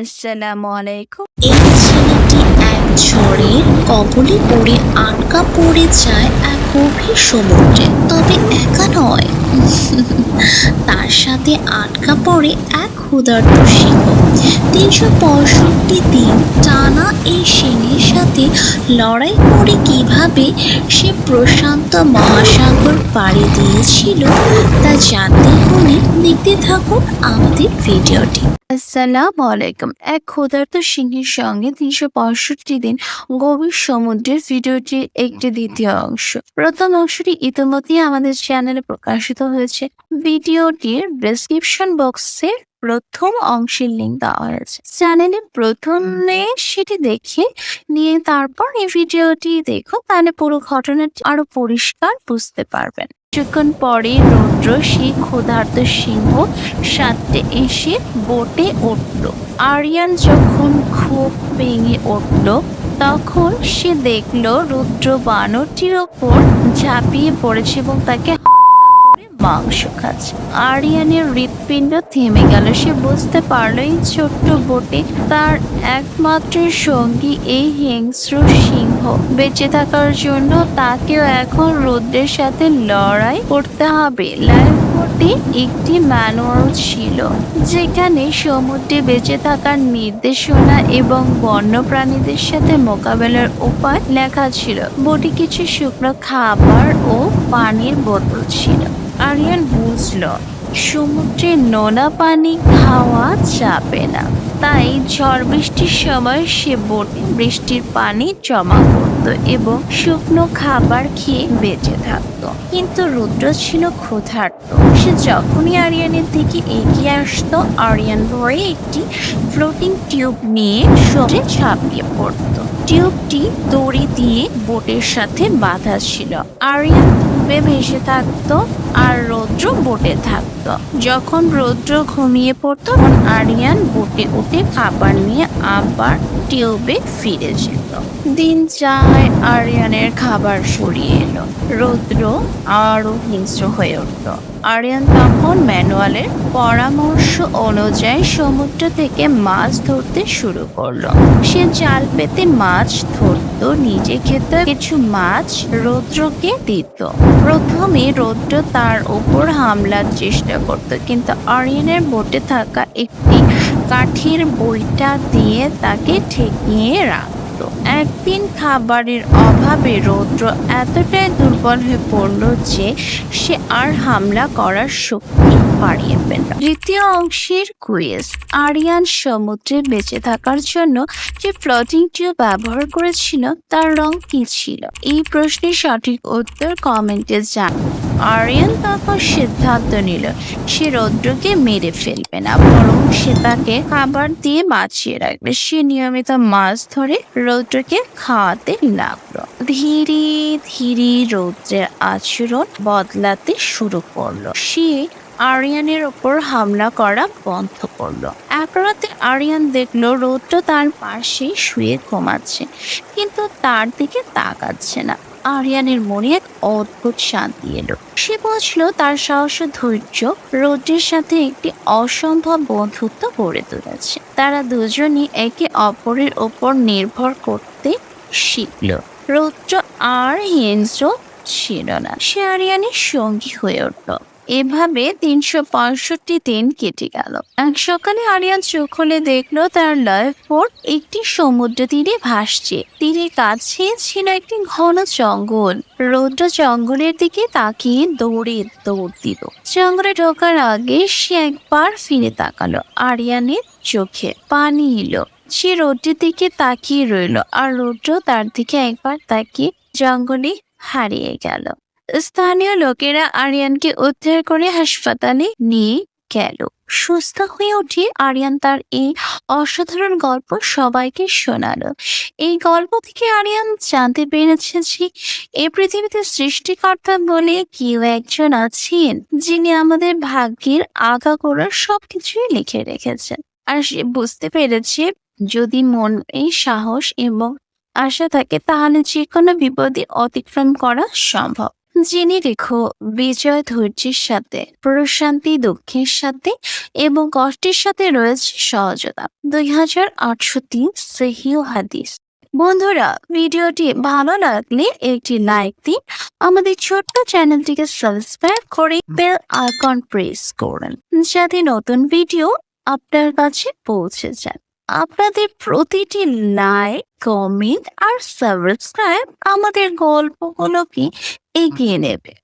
আসসালামু এই ছেলেটি এক ঝড়ের কবলে পড়ে আটকা পড়ে যায় এক গভীর সমুদ্রে। তবে একা নয়। তার সাথে আটকা পড়ে এক ক্ষুধার্ত সিংহ। তিনশো পঁয়ষট্টি দিন টানা এই সিংহের সাথে লড়াই করে কীভাবে সে প্রশান্ত মহাসাগর পাড়ি দিয়েছিল তা জানতে হলে দেখতে থাকুন আমাদের ভিডিওটি। আসসালামু আলাইকুম। এক ক্ষুধার্ত সিংহের সঙ্গে তিনশো পঁয়ষট্টি দিন গভীর সমুদ্রের ভিডিওটির একটি দ্বিতীয় অংশ। প্রথম অংশটি ইতিমধ্যেই আমাদের চ্যানেলে প্রকাশিত হয়েছে। ভিডিওটির ডেসক্রিপশন বক্সে প্রথম অংশের লিঙ্ক দেওয়া হয়েছে। চ্যানেলে প্রথমে সেটি দেখে নিয়ে তারপর এই ভিডিওটি দেখো তাহলে পুরো ঘটনাটি আরও পরিষ্কার বুঝতে পারবেন। কিছুক্ষণ পরে রৌদ্র সেই ক্ষুধার্ত সিংহ সাথে এসে বোটে উঠল। আরিয়ান যখন খুব ভেঙে উঠল, তখন সে দেখল রুদ্র বানরটির ওপর ঝাঁপিয়ে পড়েছে এবং তাকে মাংস খাচ্ছে। আরিয়ানের হৃৎপিণ্ড থেমে গেল। সে বুঝতে পারল এই ছোট্ট বোটে। তার একমাত্র সঙ্গী এই হিংস্র সিংহ। বেঁচে থাকার জন্য তাকেও এখন রুদ্রের সাথে লড়াই করতে হবে। লাইফ বোটে একটি ম্যানুয়াল ছিল, যেখানে সমুদ্রে বেঁচে থাকার নির্দেশনা এবং বন্যপ্রাণীদের সাথে মোকাবেলার উপায় লেখা ছিল। বোটে কিছু শুকনো খাবার ও পানির বোতল ছিল। আরিয়ান বুঝলো সমুদ্রে নোনা পানি খাওয়া যাবে না। তাই ঝড় বৃষ্টির সময় সে বোটে বৃষ্টির পানি জমা করত এবং শুকনো খাবার খেয়ে বেঁচে থাকতো। কিন্তু রুদ্র ছিল ক্ষুধার্ত। সে যখনই আরিয়ানের দিকে এগিয়ে আসতো, আরিয়ান ভরে একটি ফ্লোটিং টিউব নিয়ে সমুদ্রে ঝাঁপিয়ে পড়তো। টিউবটি দড়ি দিয়ে বোটের সাথে বাঁধা ছিল। আরিয়ান ডুবে ভেসে থাকতো আর রৌদ্র বোটে থাকতো। যখন রৌদ্র ঘুমিয়ে পড়তো, তখন আরিয়ান বোটে উঠে খাবার নিয়ে আবার টিউবে ফিরে যেত। দিন যায়, আরিয়ানের খাবার সরিয়ে এলো। রৌদ্র আরও হিংস্র হয়ে উঠল আরিয়ান তখন ম্যানুয়ালের পরামর্শ অনুযায়ী সমুদ্র থেকে মাছ ধরতে শুরু করল। সে জাল পেতে মাছ ধরতো নিজে খেত কিছু মাছ রৌদ্রকে দিত। প্রথমে রৌদ্র তার উপর হামলার চেষ্টা করত, কিন্তু আরিয়ানের বোটে থাকা একটি কাঠির বইটা দিয়ে তাকে ঠেকিয়ে রাখতো। একদিন খাবারের অভাবে রৌদ্র এতটাই দুর্বল হয়ে পড়ল যে সে আর হামলা করার শক্তি হারিয়ে ফেলল দ্বিতীয় অংশের কুইজ আরিয়ান সমুদ্রে বেঁচে থাকার জন্য যে ফ্লোটিং টিউব ব্যবহার করেছিল, তার রং কি ছিল? এই প্রশ্নের সঠিক উত্তর কমেন্টে জান আরিয়ান তখন সিদ্ধান্ত নিল, সে রৌদ্রকে মেরে ফেলবে না, বরং সে তাকে খাবার দিয়ে বাঁচিয়ে রাখবে। সে নিয়মিত মাছ ধরে রৌদ্রকে খাওয়াতে লাগল। ধীরে ধীরে রৌদ্রের আচরণ বদলাতে শুরু করল। সে আরিয়ানের ওপর হামলা করা বন্ধ করল। এক রাতে আরিয়ান দেখল রৌদ্র তার পাশে শুয়ে ঘুমাচ্ছে, কিন্তু তার দিকে তাকাচ্ছে না। আরিয়ানের মনে এক অদ্ভুত শান্তি এলো। সে বুঝল তার সাহস ধৈর্য রোদ্রের সাথে একটি অসম্ভব বন্ধুত্ব গড়ে তুলেছে। তারা দুজনই একে অপরের ওপর নির্ভর করতে শিখল। রৌদ্র আর হিংস্র ছিল না। সে আরিয়ানের সঙ্গী হয়ে উঠল। এভাবে তিনশো পঁয়ষট্টি দিন কেটে গেল। এক সকালে আরিয়ান চোখ খুলে দেখল তার লাইফ বোট একটি সমুদ্র তীরে ভাসছে। তীরের কাছে ছিল একটি ঘন জঙ্গল। রৌদ্র জঙ্গলের দিকে তাকিয়ে দৌড়ে দৌড় দিল। জঙ্গলে ঢোকার আগে সে একবার ফিরে তাকালো আরিয়ানের চোখে। পানি এলো। সে রৌদ্রের দিকে তাকিয়ে রইল আর রৌদ্র তার দিকে একবার তাকিয়ে জঙ্গলে হারিয়ে গেল। স্থানীয় লোকেরা আরিয়ানকে উদ্ধার করে হাসপাতালে নিয়ে গেল। সুস্থ হয়ে উঠে আরিয়ান তার এই অসাধারণ গল্প সবাইকে শোনালো। এই গল্প থেকে আরিয়ান জানতে পেরেছে যে এই পৃথিবীতে সৃষ্টিকর্তা বলে কেউ একজন আছেন যিনি আমাদের ভাগ্যের আগা করার সবকিছুই লিখে রেখেছেন। আর সে বুঝতে পেরেছে যদি মনে সাহস এবং আশা থাকে তাহলে যে কোনো বিপদে অতিক্রম করা সম্ভব। জেনে রেখো, বিজয় ধৈর্যের সাথে, প্রশান্তি দুঃখের সাথে এবং কষ্টের সাথে রয়েছে সহজতা। দুই হাজার আটশো তিন সেহিও হাদিস। বন্ধুরা, ভিডিওটি ভালো লাগলে একটি লাইক দিন, আমাদের ছোট্ট চ্যানেলটিকে সাবস্ক্রাইব করে বেল আইকন প্রেস করুন, যাতে নতুন ভিডিও আপনার কাছে পৌঁছে যায়। আপনাদের প্রতিটি লাইক কমেন্ট আর সাবস্ক্রাইব আমাদের গল্পগুলোকে এগিয়ে নেবে।